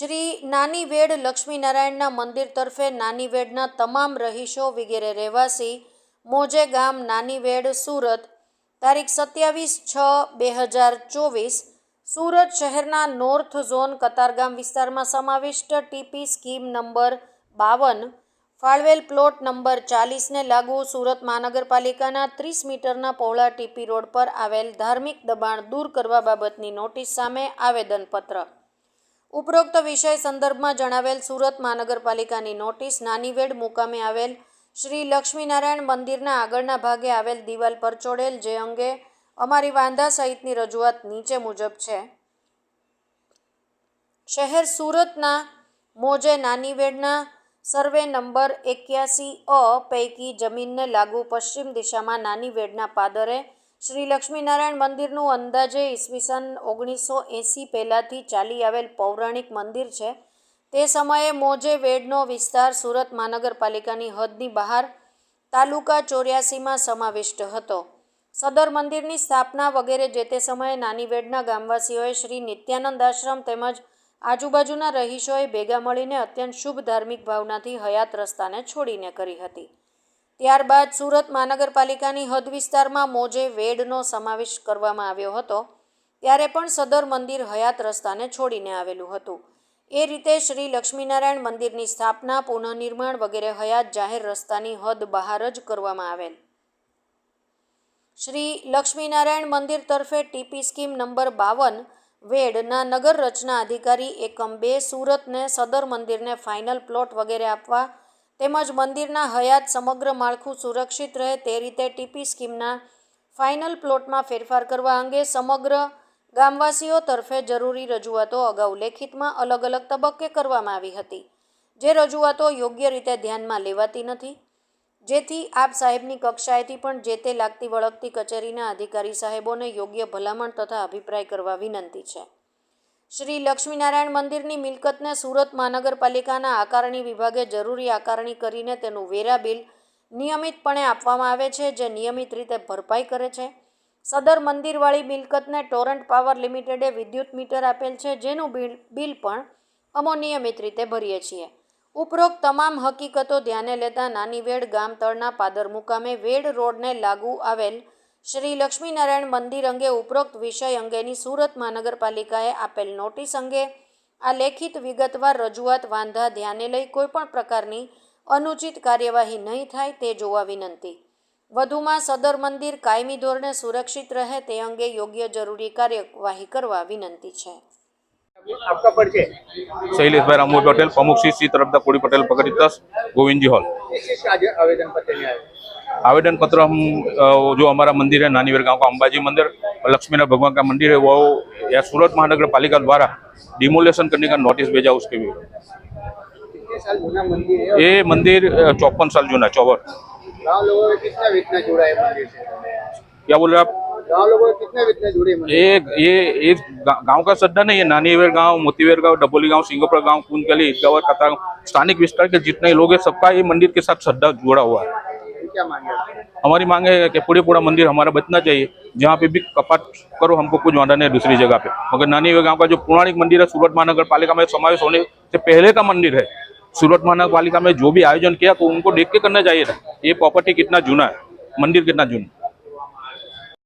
શ્રી નાની વેડ લક્ષ્મીનારાયણના મંદિર તરફે નાની વેડના તમામ રહીશો વગેરે રહેવાસી, મોજે ગામ નાની વેડ સુરત, તારીખ સત્યાવીસ છ બે હજાર ચોવીસ, સુરત શહેરના નોર્થ ઝોન કતારગામ વિસ્તારમાં સમાવિષ્ટ ટીપી સ્કીમ નંબર બાવન, ફાળવેલ પ્લોટ નંબર ચાલીસને લાગુ સુરત મહાનગરપાલિકાના ત્રીસ મીટરના પહોળા ટીપી રોડ પર આવેલ ધાર્મિક દબાણ દૂર કરવા બાબતની નોટિસ સામે આવેદનપત્ર. ઉપરોક્ત વિષય સંદર્ભમાં જણાવેલ સુરત મહાનગરપાલિકાની નોટિસ નાનીવેડ મુકામે આવેલ શ્રી લક્ષ્મીનારાયણ મંદિરના આગળના ભાગે આવેલ દિવાલ પર ચોડેલ જે અંગે અમારી વાંધા સહિતની રજૂઆત નીચે મુજબ છે. શહેર સુરતના મોજે નાનીવેડના સર્વે નંબર એક્યાસી અ પૈકી જમીનને લાગુ પશ્ચિમ દિશામાં નાનીવેડના પાદરે શ્રી લક્ષ્મીનારાયણ મંદિરનું અંદાજે ઈસવીસન ઓગણીસો એંસી પહેલાંથી ચાલી આવેલ પૌરાણિક મંદિર છે. તે સમયે મોજે વેડનો વિસ્તાર સુરત મહાનગરપાલિકાની હદની બહાર તાલુકા ચોર્યાસીમાં સમાવિષ્ટ હતો. સદર મંદિરની સ્થાપના વગેરે જે તે સમયે નાની વેડના ગામવાસીઓએ શ્રી નિત્યાનંદ આશ્રમ તેમજ આજુબાજુના રહીશોએ ભેગા મળીને અત્યંત શુભ ધાર્મિક ભાવનાથી હયાત રસ્તાને છોડીને કરી હતી. ત્યારબાદ સુરત મહાનગરપાલિકાની હદ વિસ્તારમાં મોજે વેડનો સમાવેશ કરવામાં આવ્યો હતો, ત્યારે પણ સદર મંદિર હયાત રસ્તાને છોડીને આવેલું હતું. એ રીતે શ્રી લક્ષ્મીનારાયણ મંદિરની સ્થાપના, પુનઃનિર્માણ વગેરે હયાત જાહેર રસ્તાની હદ બહાર જ કરવામાં આવેલ. શ્રી લક્ષ્મીનારાયણ મંદિર તરફે ટીપી સ્કીમ નંબર બાવન, વેડના નગર રચના અધિકારી એકમ બે સુરતને સદર મંદિરને ફાઇનલ પ્લોટ વગેરે આપવા તેમજ મંદિરના હયાત સમગ્ર માળખું સુરક્ષિત રહે તે રીતે ટીપી સ્કીમના ફાઇનલ પ્લોટમાં ફેરફાર કરવા અંગે સમગ્ર ગામવાસીઓ તરફે જરૂરી રજૂઆતો અગાઉ લેખિતમાં અલગ અલગ તબક્કે કરવામાં આવી હતી. જે રજૂઆતો યોગ્ય રીતે ધ્યાનમાં લેવાતી નથી. જેથી આપ સાહેબની કક્ષાએથી પણ જે તે લાગતી વળગતી કચેરીના અધિકારી સાહેબોને યોગ્ય ભલામણ તથા અભિપ્રાય કરવા વિનંતી છે. શ્રી લક્ષ્મીનારાયણ મંદિરની મિલકતને સુરત મહાનગરપાલિકાના આકારણી વિભાગે જરૂરી આકારણી કરીને તેનું વેરા બિલ નિયમિતપણે આપવામાં આવે છે, જે નિયમિત રીતે ભરપાઈ કરે છે. સદર મંદિરવાળી મિલકતને ટોરન્ટ પાવર લિમિટેડે વિદ્યુત મીટર આપેલ છે, જેનું બિલ બિલ પણ અમો નિયમિત રીતે ભરીએ છીએ. ઉપરોક્ત તમામ હકીકતો ધ્યાને લેતા નાની વેડ ગામ તળના પાદર મુકામે વેડ રોડને લાગુ આવેલ શ્રી લક્ષ્મીનારાયણ મંદિર અંગે ઉપરોક્ત વિષય અંગેની સુરત મહાનગરપાલિકાએ આપેલ નોટિસ અંગે આ લેખિત વિગતવાર રજૂઆત વાંધા ધ્યાને લઈ કોઈપણ પ્રકારની અનુચિત કાર્યવાહી નહીં થાય તે જોવા વિનંતી. વધુમાં સદર મંદિર કાયમી ધોરણે સુરક્ષિત રહે તે અંગે યોગ્ય જરૂરી કાર્યવાહી કરવા વિનંતી છે. શૈલેષભાઈ રામુ પટેલ પ્રમુખ શ્રી શ્રી તરફદા કોડી પટેલ પગડિતસ ગોવિંદજી હોલ. આવેદન પત્ર आवेदन पत्र हम जो हमारा मंदिर है नानीवेर गाँव का अंबाजी मंदिर और लक्ष्मीनारायण भगवान का मंदिर है वो या सूरत महानगर पालिका द्वारा डिमोलेशन करने का नोटिस भेजा उसके भी ये मंदिर चौपन साल जूना चौवन। गाँव लोगों ने कितना वितना जोड़ा है क्या बोल रहे आप? गाँव लोगों ने कितना वितना जोड़े मंदिर? ये ये गा- गाँव का सड्डा नहीं है नानीवेर गाँव मोतीवेर गाँव डबोली गाँव सिंगोपुर गाँव कतार स्थानिक विस्तार के जितने लोग हैं सबका ये मंदिर के साथ सड्डा जुड़ा हुआ है? हमारी मांग है कि पूरे पूरा मंदिर हमारा बचना चाहिए जहाँ पे भी कपाट करो हमको कुछ वादा नहीं है दूसरी जगह पे मगर नानी गांव का जो पौराणिक मंदिर है सूरत महानगर पालिका में समावेश होने से पहले का मंदिर है सूरत महानगर पालिका में जो भी आयोजन किया तो उनको देख के करना चाहिए था ये प्रॉपर्टी कितना जूना है मंदिर कितना जूना